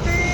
David.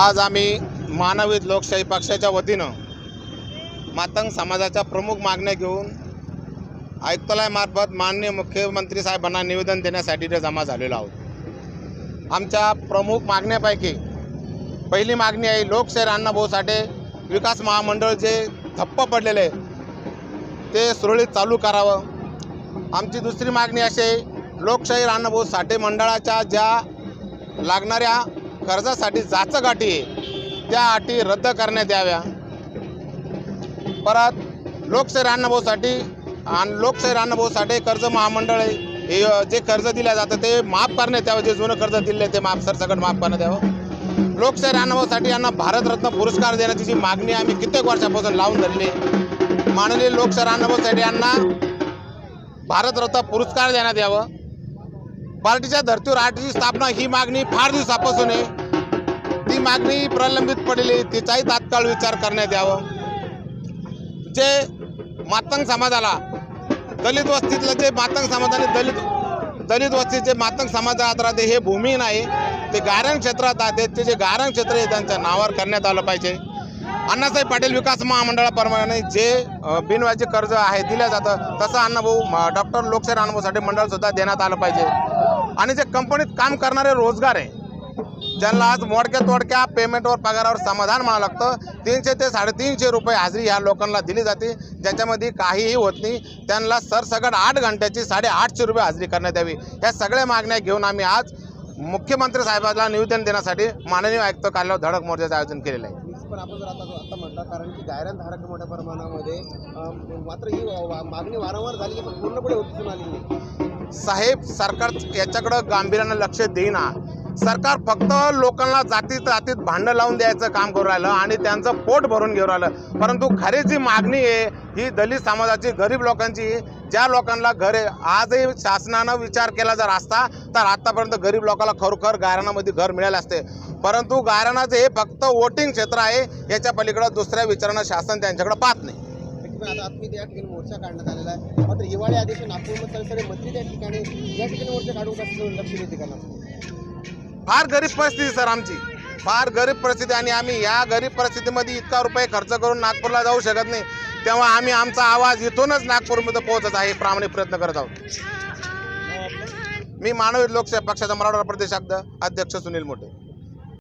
आज आम्ही मानवीत लोकशाही पक्षाच्या वतीनं मातंग समाजाच्या प्रमुख मागण्या घेऊन आयुक्तालयामार्फत माननीय मुख्यमंत्री साहेबांना निवेदन देण्यासाठी ते जमा झालेलो आहोत. आमच्या प्रमुख मागण्यापैकी पहिली मागणी आहे लोकशाहीर अण्णाभाऊ साठे विकास महामंडळ जे ठप्प पडलेले आहे, ते सुरळीत चालू करावं. आमची दुसरी मागणी अशी आहे लोकशाहीर अण्णाभाऊ साठे मंडळाच्या ज्या लागणाऱ्या कर्जासाठी जाचं गाठी आहे त्या अटी रद्द करण्यात याव्या. परत लोकशाही अण्णाभाऊसाठी आणि लोकशाही अण्णाभाऊसाठी कर्ज महामंडळ आहे हे जे कर्ज दिलं जातं ते माफ करण्यात यावं जे जुनं कर्ज दिले ते माफ सरसकट माफ करण्यात यावं. लोकशाही अण्णाभाऊसाठी यांना भारतरत्न पुरस्कार देण्याची जी मागणी आम्ही कित्येक वर्षापासून लावून धरली. माननीय लोकशाही अण्णाभाऊसाठी यांना भारतरत्न पुरस्कार देण्यात यावं. पार्टीच्या धर्तीवर आठची स्थापना ही मागणी फार दिवसापासून आहे. ती मागणी प्रलंबित पडलेली तिचाही तात्काळ विचार करण्यात यावं. जे मातंग समाजाला दलित वस्तीतलं जे मातंग समाजाने दलित दलित वस्तीचे मातंग समाजात राहते हे भूमीहीन आहे ते गारण क्षेत्रात आहेत ते जे गारण क्षेत्र आहे त्यांच्या नावावर करण्यात आलं पाहिजे. अण्णासाहेब पाटील विकास महामंडळाप्रमाणे जे अ, बिनव्याजी कर्ज आहे दिलं जातं तसं अण्णाभाऊ डॉक्टर लोकशाही अनुभवसाठी मंडळसुद्धा देण्यात आलं पाहिजे. आणि जे कंपनीत काम करणारे रोजगार आहे ज्यांना आज मोडक्या तोडक्या पेमेंटवर पगारावर समाधान म्हणावं लागतं. तीनशे ते साडेतीनशे रुपये हाजरी ह्या लोकांना दिली जाते. ज्याच्यामध्ये काहीही होत नाही. त्यांना सरसकट आठ घंट्याची साडेआठशे रुपये हाजरी करण्यात यावी. या सगळ्या मागण्या घेऊन आम्ही आज मुख्यमंत्री साहेबांना निवेदन देण्यासाठी माननीय आयुक्त कार्यालयावर धडक मोर्चाचं आयोजन केलेलं आहे. होता कारण की गायरान धारक मोठ्या प्रमाणामध्ये मात्र ही मागणी वारंवार झालेली पण पूर्णपणे उचलून आलेली नाही. साहेब सरकार याच्याकडं गांभीर्यानं लक्ष देईना. सरकार फक्त लोकांना जातीत जातीत भांडं लावून द्यायचं काम करू राहिलं आणि त्यांचं पोट भरून घेऊन राहिलं. परंतु खरी जी मागणी आहे ही दलित समाजाची गरीब लोकांची ज्या लोकांना घरे आजही शासनानं विचार केला जर असता तर आतापर्यंत गरीब लोकांना खरोखर गायरानामध्ये घर मिळाले असते. परंतु गायरानाचं हे फक्त वोटिंग क्षेत्र आहे याच्या पलीकडं दुसऱ्या विचारानं शासन त्यांच्याकडे पाहत नाही. आता ठिकाणी मोर्चा काढण्यात आलेला आहे. मात्र हिवाळी आदेश नागपूरमध्ये सगळे मंत्री त्या ठिकाणी या ठिकाणी मोर्चा काढून कसं लक्ष देते का ना फार गरीब परिस्थिती सर आमची. फार गरीब परिस्थिती आणि आम्ही या गरीब परिस्थितीमध्ये इतका रुपये खर्च करून नागपूरला जाऊ शकत नाही. तेव्हा आम्ही आमचा आवाज इथूनच नागपूरमध्ये पोहोचत आहे प्रामाणिक प्रयत्न करत आहोत. मी मानवी लोकशाही पक्षाचा मराठवाडा प्रदेश अध्यक्ष सुनील मोठे